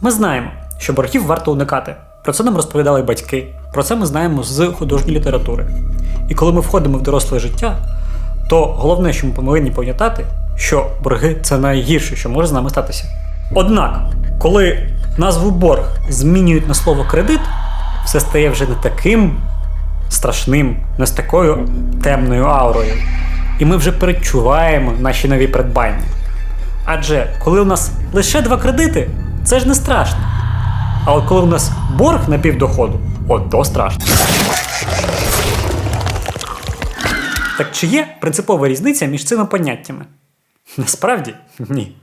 Ми знаємо, що боргів варто уникати. Про це нам розповідали батьки, про це ми знаємо з художньої літератури. І коли ми входимо в доросле життя, то головне, що ми повинні пам'ятати, що борги це найгірше, що може з нами статися. Однак, коли назву борг змінюють на слово кредит, все стає вже не таким страшним, не з такою темною аурою. І ми вже перечуваємо наші нові придбання. Адже коли у нас лише два кредити, це ж не страшно. А от коли у нас борг на півдоходу, от то страшно. Так чи є принципова різниця між цими поняттями? Насправді ні.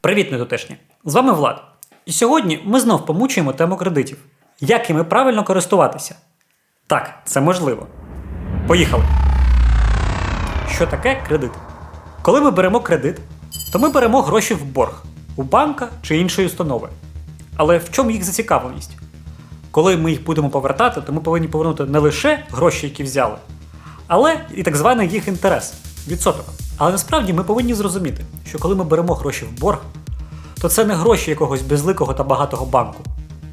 Привіт, недотешні! З вами Влад. І сьогодні ми знов помучуємо тему кредитів. Як іми правильно користуватися? Так, це можливо. Поїхали! Що таке кредит? Коли ми беремо кредит, то ми беремо гроші в борг у банка чи іншої установи. Але в чому їх зацікавленість? Коли ми їх будемо повертати, то ми повинні повернути не лише гроші, які взяли, але і так званий їх інтерес відсоток. Але насправді ми повинні зрозуміти, що коли ми беремо гроші в борг, то це не гроші якогось безликого та багатого банку.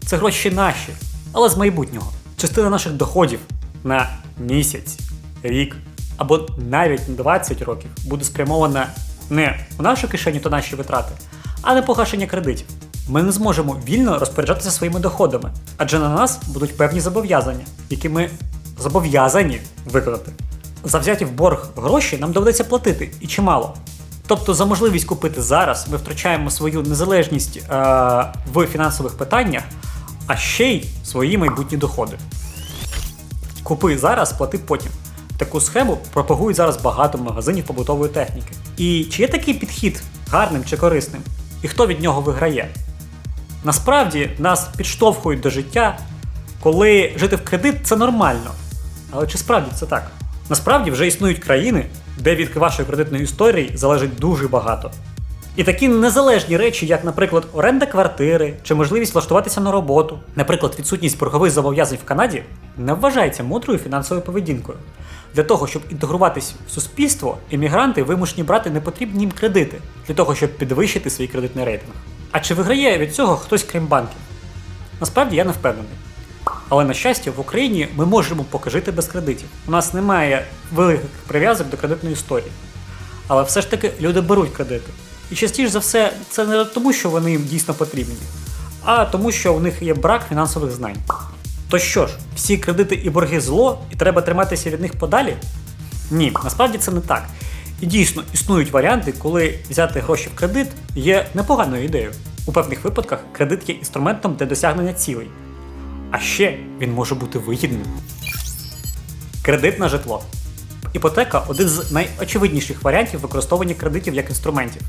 Це гроші наші, але з майбутнього. Частина наших доходів на місяць, рік або навіть 20 років буде спрямована не в нашу кишеню та наші витрати, а на погашення кредитів. Ми не зможемо вільно розпоряджатися своїми доходами, адже на нас будуть певні зобов'язання, які ми зобов'язані виконати. За взяті в борг гроші нам доведеться платити і чимало. Тобто за можливість купити зараз ми втрачаємо свою незалежність е- в фінансових питаннях, а ще й свої майбутні доходи. Купи зараз, плати потім. Таку схему пропагують зараз багато магазинів побутової техніки. І чи є такий підхід гарним чи корисним? І хто від нього виграє? Насправді нас підштовхують до життя, коли жити в кредит це нормально. Але чи справді це так? Насправді вже існують країни, де від вашої кредитної історії залежить дуже багато. І такі незалежні речі, як, наприклад, оренда квартири чи можливість влаштуватися на роботу, наприклад, відсутність боргових зобов'язань в Канаді, не вважається мудрою фінансовою поведінкою. Для того, щоб інтегруватись в суспільство, іммігранти вимушені брати непотрібні їм кредити для того, щоб підвищити свій кредитний рейтинг. А чи виграє від цього хтось крім банків? Насправді я не впевнений. Але на щастя, в Україні ми можемо поки жити без кредитів. У нас немає великих прив'язок до кредитної історії. Але все ж таки люди беруть кредити. І частіше за все, це не тому, що вони їм дійсно потрібні, а тому, що у них є брак фінансових знань. То що ж, всі кредити і борги зло, і треба триматися від них подалі? Ні, насправді це не так. І дійсно існують варіанти, коли взяти гроші в кредит є непоганою ідеєю. У певних випадках кредит є інструментом для досягнення цілей. А ще він може бути вигідним. Кредит на житло. Іпотека один з найочевидніших варіантів використовування кредитів як інструментів.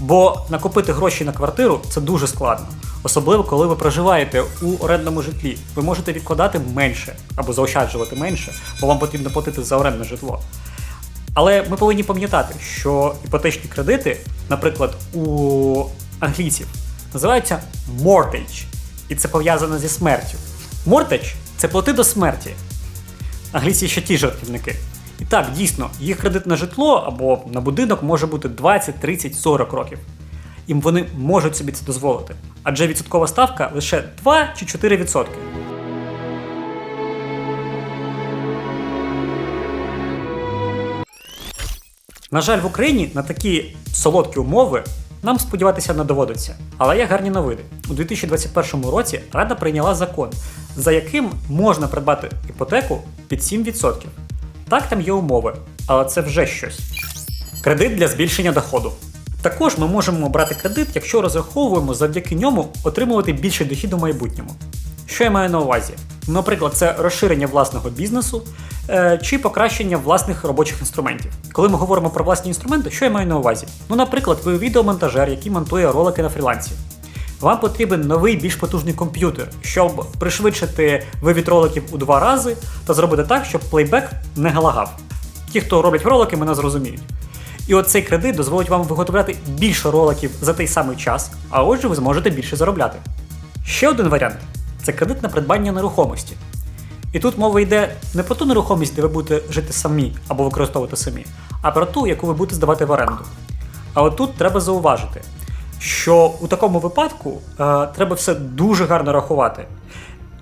Бо накопити гроші на квартиру це дуже складно. Особливо, коли ви проживаєте у орендному житлі. Ви можете відкладати менше або заощаджувати менше, бо вам потрібно платити за орендне житло. Але ми повинні пам'ятати, що іпотечні кредити, наприклад, у англійців, називаються mortgage, і це пов'язано зі смертю. Mortgage – це плати до смерті. Англійці ще ті жартівники. Так, дійсно, їх кредит на житло або на будинок може бути 20, 30, 40 років. І вони можуть собі це дозволити. Адже відсоткова ставка лише 2 чи 4 відсотки. На жаль, в Україні на такі солодкі умови нам сподіватися не доводиться. Але є гарні новини. У 2021 році Рада прийняла закон, за яким можна придбати іпотеку під 7%. Так, там є умови, але це вже щось. Кредит для збільшення доходу. Також ми можемо брати кредит, якщо розраховуємо завдяки ньому отримувати більший дохід у майбутньому. Що я маю на увазі? Наприклад, це розширення власного бізнесу е, чи покращення власних робочих інструментів. Коли ми говоримо про власні інструменти, що я маю на увазі? Ну, наприклад, ви відеомонтажер, який монтує ролики на фрілансі. Вам потрібен новий більш потужний комп'ютер, щоб пришвидшити вивід роликів у два рази та зробити так, щоб плейбек не галагав. Ті, хто роблять ролики, мене зрозуміють. І оцей кредит дозволить вам виготовляти більше роликів за той самий час, а отже, ви зможете більше заробляти. Ще один варіант це кредит на придбання нерухомості. І тут мова йде не про ту нерухомість, де ви будете жити самі або використовувати самі, а про ту, яку ви будете здавати в оренду. А от тут треба зауважити, що у такому випадку е, треба все дуже гарно рахувати.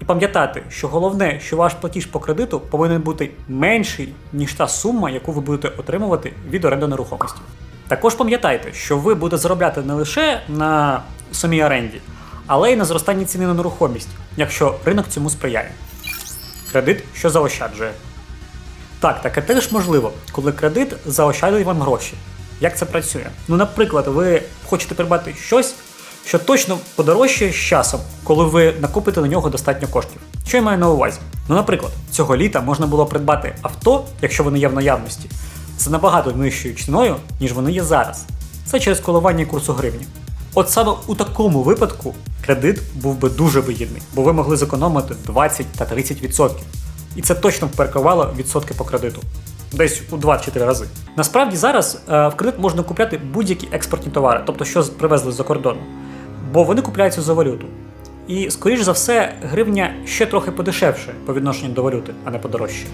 І пам'ятати, що головне, що ваш платіж по кредиту повинен бути менший, ніж та сума, яку ви будете отримувати від оренди нерухомості. Також пам'ятайте, що ви будете заробляти не лише на самій оренді, але й на зростанні ціни на нерухомість, якщо ринок цьому сприяє. Кредит, що заощаджує. Так, таке теж можливо, коли кредит заощаджує вам гроші. Як це працює? Ну, наприклад, ви хочете придбати щось, що точно подорожчає з часом, коли ви накопите на нього достатньо коштів. Що я маю на увазі? Ну, наприклад, цього літа можна було придбати авто, якщо вони є в наявності, за набагато нижчою ціною, ніж вони є зараз. Це через коливання курсу гривні. От саме у такому випадку кредит був би дуже вигідний, бо ви могли зекономити 20 та 30%. І це точно перекривало відсотки по кредиту. Десь у 2 чи 3 рази. Насправді зараз е, в кредит можна купляти будь-які експортні товари, тобто що привезли з-за кордону, бо вони купляються за валюту. І, скоріш за все, гривня ще трохи подешевше по відношенню до валюти, а не подорожче.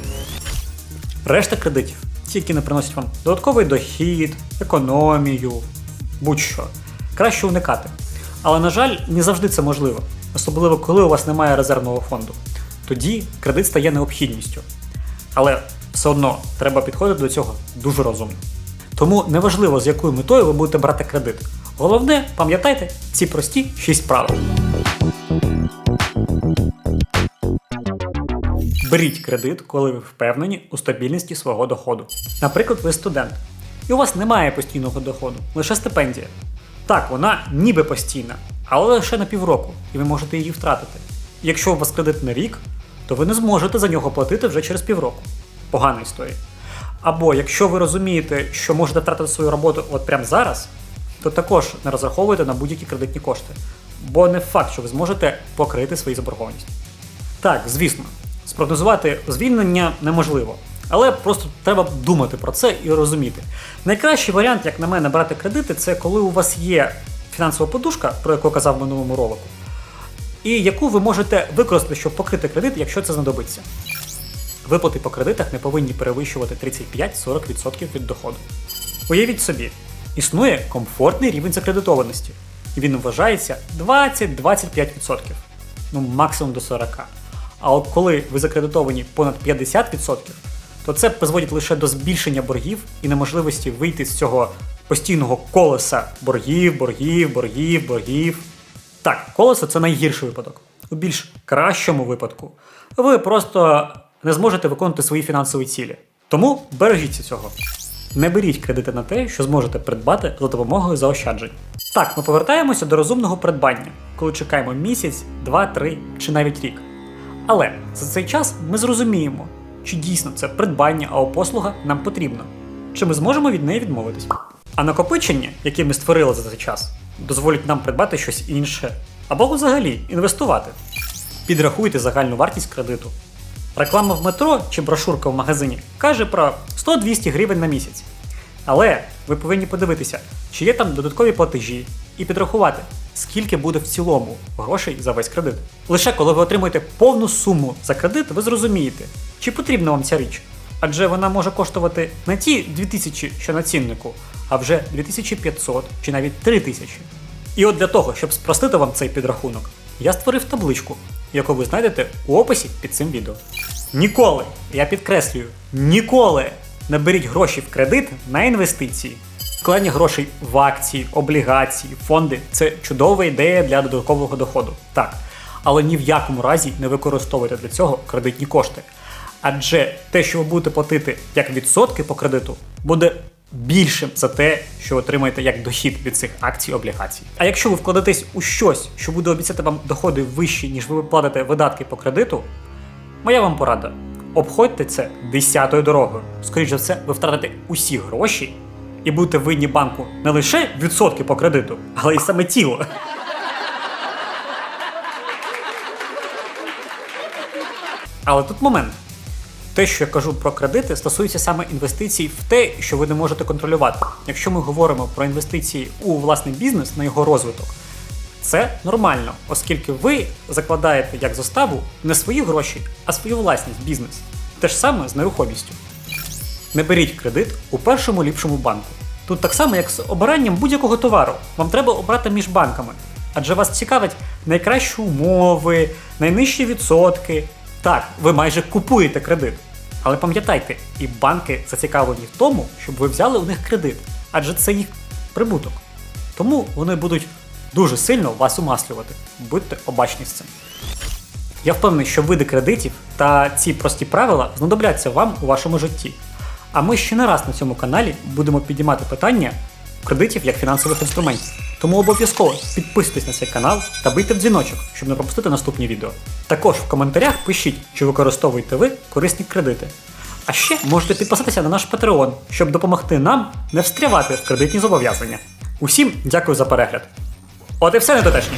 Решта кредитів, ті, які не приносять вам додатковий дохід, економію, будь-що, краще уникати. Але, на жаль, не завжди це можливо, особливо коли у вас немає резервного фонду. Тоді кредит стає необхідністю. Але все одно треба підходити до цього дуже розумно. Тому неважливо, з якою метою ви будете брати кредит. Головне, пам'ятайте ці прості 6 правил. Беріть кредит, коли ви впевнені у стабільності свого доходу. Наприклад, ви студент, і у вас немає постійного доходу, лише стипендія. Так, вона ніби постійна, але лише на півроку, і ви можете її втратити. Якщо у вас кредит на рік, то ви не зможете за нього платити вже через півроку. Погана історія. Або якщо ви розумієте, що можете втратити свою роботу от прямо зараз, то також не розраховуйте на будь-які кредитні кошти, бо не факт, що ви зможете покрити свої заборгованості. Так, звісно, спрогнозувати звільнення неможливо, але просто треба думати про це і розуміти. Найкращий варіант, як на мене, брати кредити, це коли у вас є фінансова подушка, про яку казав в минулому ролику, і яку ви можете використати, щоб покрити кредит, якщо це знадобиться. Виплати по кредитах не повинні перевищувати 35-40% від доходу. Уявіть собі, існує комфортний рівень закредитованості, і він вважається 20-25%, ну максимум до 40%. А от коли ви закредитовані понад 50%, то це призводить лише до збільшення боргів і неможливості вийти з цього постійного колеса боргів, боргів, боргів, боргів. Так, колесо це найгірший випадок. У більш кращому випадку ви просто не зможете виконувати свої фінансові цілі. Тому бережіться цього. Не беріть кредити на те, що зможете придбати за допомогою заощаджень. Так, ми повертаємося до розумного придбання, коли чекаємо місяць, два, три чи навіть рік. Але за цей час ми зрозуміємо, чи дійсно це придбання або послуга нам потрібна, чи ми зможемо від неї відмовитись. А накопичення, яке ми створили за цей час, дозволять нам придбати щось інше, або взагалі інвестувати. Підрахуйте загальну вартість кредиту. Реклама в метро чи брошурка в магазині каже про 100-200 гривень на місяць. Але ви повинні подивитися, чи є там додаткові платежі, і підрахувати, скільки буде в цілому грошей за весь кредит. Лише коли ви отримуєте повну суму за кредит, ви зрозумієте, чи потрібна вам ця річ. Адже вона може коштувати не ті 2000, що на ціннику, а вже 2500 чи навіть 3000. І от для того, щоб спростити вам цей підрахунок, я створив табличку, яку ви знайдете у описі під цим відео. Ніколи, я підкреслюю, ніколи не беріть гроші в кредит на інвестиції. Вкладення грошей в акції, облігації, фонди це чудова ідея для додаткового доходу. Так. Але ні в якому разі не використовуйте для цього кредитні кошти. Адже те, що ви будете платити як відсотки по кредиту, буде більшим за те, що отримаєте як дохід від цих акцій облігацій. А якщо ви вкладетесь у щось, що буде обіцяти вам доходи вищі, ніж ви платите видатки по кредиту, моя вам порада. Обходьте це десятою дорогою. Скоріше за все, ви втратите усі гроші і будете винні банку не лише відсотки по кредиту, але й саме тіло. Але тут момент. Те, що я кажу про кредити, стосується саме інвестицій в те, що ви не можете контролювати. Якщо ми говоримо про інвестиції у власний бізнес на його розвиток, це нормально, оскільки ви закладаєте як заставу не свої гроші, а свою власність бізнес. Те ж саме з нерухомістю. Не беріть кредит у першому ліпшому банку, Тут так само, як з обиранням будь-якого товару. Вам треба обрати між банками. Адже вас цікавить найкращі умови, найнижчі відсотки. Так, ви майже купуєте кредит. Але пам'ятайте, і банки зацікавлені в тому, щоб ви взяли у них кредит, адже це їх прибуток. Тому вони будуть дуже сильно вас умаслювати. Будьте обачні з цим. Я впевнений, що види кредитів та ці прості правила знадобляться вам у вашому житті. А ми ще не раз на цьому каналі будемо підіймати питання кредитів як фінансових інструментів. Тому обов'язково підписуйтесь на цей канал та бийте в дзвіночок, щоб не пропустити наступні відео. Також в коментарях пишіть, чи використовуєте ви корисні кредити. А ще можете підписатися на наш Patreon, щоб допомогти нам не встрявати в кредитні зобов'язання. Усім дякую за перегляд. От і все недотешні.